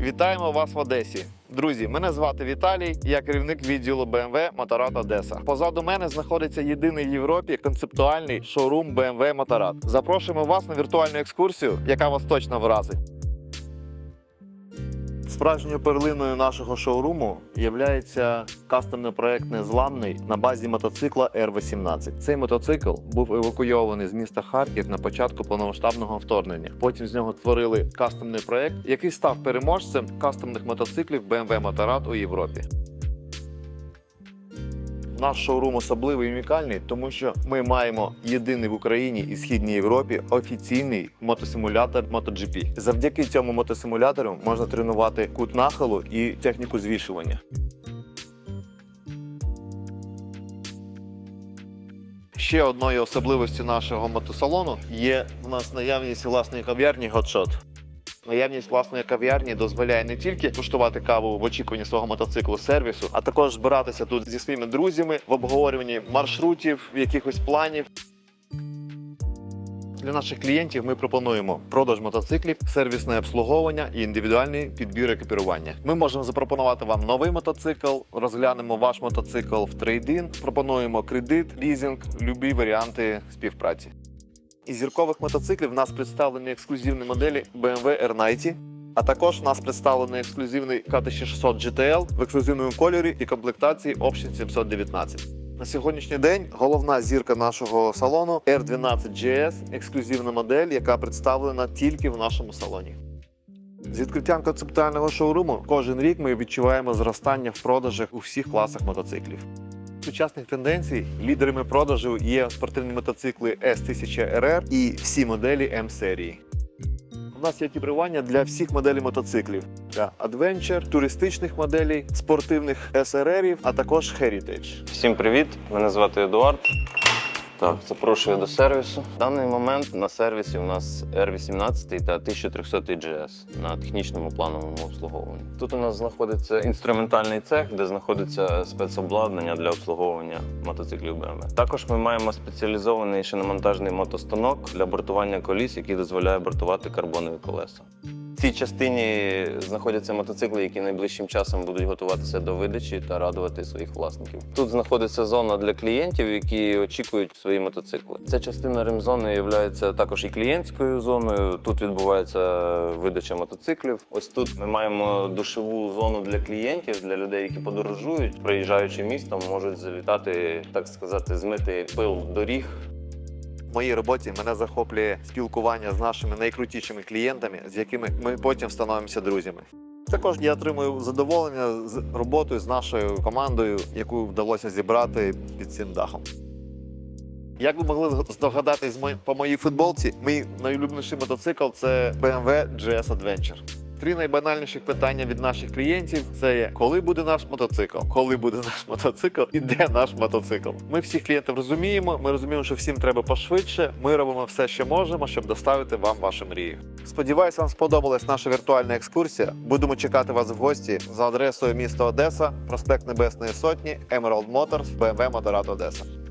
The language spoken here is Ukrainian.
Вітаємо вас в Одесі. Друзі, мене звати Віталій, я керівник відділу BMW Моторад Одеса. Позаду мене знаходиться єдиний в Європі концептуальний шоурум BMW Моторад. Запрошуємо вас на віртуальну екскурсію, яка вас точно вразить. Справжньою перлиною нашого шоуруму є кастомний проект Незламний на базі мотоцикла R18. Цей мотоцикл був евакуйований з міста Харків на початку повномасштабного вторгнення. Потім з нього створили кастомний проект, який став переможцем кастомних мотоциклів BMW Motorrad у Європі. Наш шоурум особливий і унікальний, тому що ми маємо єдиний в Україні і східній Європі офіційний мотосимулятор MotoGP. Завдяки цьому мотосимулятору можна тренувати кут нахилу і техніку звішування. Ще одною особливістю нашого мотосалону є в нас наявність власної кав'ярні Hotshot. Наявність власної кав'ярні дозволяє не тільки куштувати каву в очікуванні свого мотоциклу сервісу, а також збиратися тут зі своїми друзями в обговорюванні маршрутів, якихось планів. Для наших клієнтів ми пропонуємо продаж мотоциклів, сервісне обслуговування і індивідуальний підбір екіпірування. Ми можемо запропонувати вам новий мотоцикл, розглянемо ваш мотоцикл в трейдин, пропонуємо кредит, лізинг, любі варіанти співпраці. Із зіркових мотоциклів в нас представлені ексклюзивні моделі BMW R90, а також в нас представлений ексклюзивний K1600 GTL в ексклюзивному кольорі і комплектації Option 719. На сьогоднішній день головна зірка нашого салону R12 GS, ексклюзивна модель, яка представлена тільки в нашому салоні. З відкриттям концептуального шоуруму кожен рік ми відчуваємо зростання в продажах у всіх класах мотоциклів. Сучасних тенденцій лідерами продажу є спортивні мотоцикли S1000RR і всі моделі М-серії. У нас є кіпрування для всіх моделей мотоциклів: для Adventure, туристичних моделей, спортивних SRR, а також Heritage. Всім привіт! Мене звати Едуард. Так, запрошую до сервісу. В даний момент на сервісі у нас R18 та 1300 GS на технічному плановому обслуговуванні. Тут у нас знаходиться інструментальний цех, де знаходиться спецобладнання для обслуговування мотоциклів BMW. Також ми маємо спеціалізований шиномонтажний мотостанок для бортування коліс, який дозволяє бортувати карбонові колеса. Цій частині знаходяться мотоцикли, які найближчим часом будуть готуватися до видачі та радувати своїх власників. Тут знаходиться зона для клієнтів, які очікують свої мотоцикли. Ця частина ремзони є також і клієнтською зоною. Тут відбувається видача мотоциклів. Ось тут ми маємо душову зону для клієнтів, для людей, які подорожують, проїжджаючи містом, можуть завітати, так сказати, змити пил доріг. В моїй роботі мене захоплює спілкування з нашими найкрутішими клієнтами, з якими ми потім становимося друзями. Також я отримую задоволення з роботою з нашою командою, яку вдалося зібрати під цим дахом. Як ви могли здогадатись по моїй футболці, мій найулюбленіший мотоцикл це BMW GS Adventure. Три найбанальніших питання від наших клієнтів це є коли буде наш мотоцикл, коли буде наш мотоцикл і де наш мотоцикл. Ми всіх клієнтів розуміємо. Ми розуміємо, що всім треба пошвидше. Ми робимо все, що можемо, щоб доставити вам вашу мрію. Сподіваюсь, вам сподобалась наша віртуальна екскурсія. Будемо чекати вас в гості за адресою міста Одеса, проспект Небесної Сотні, Emerald Motors, BMW Motorrad Одеса.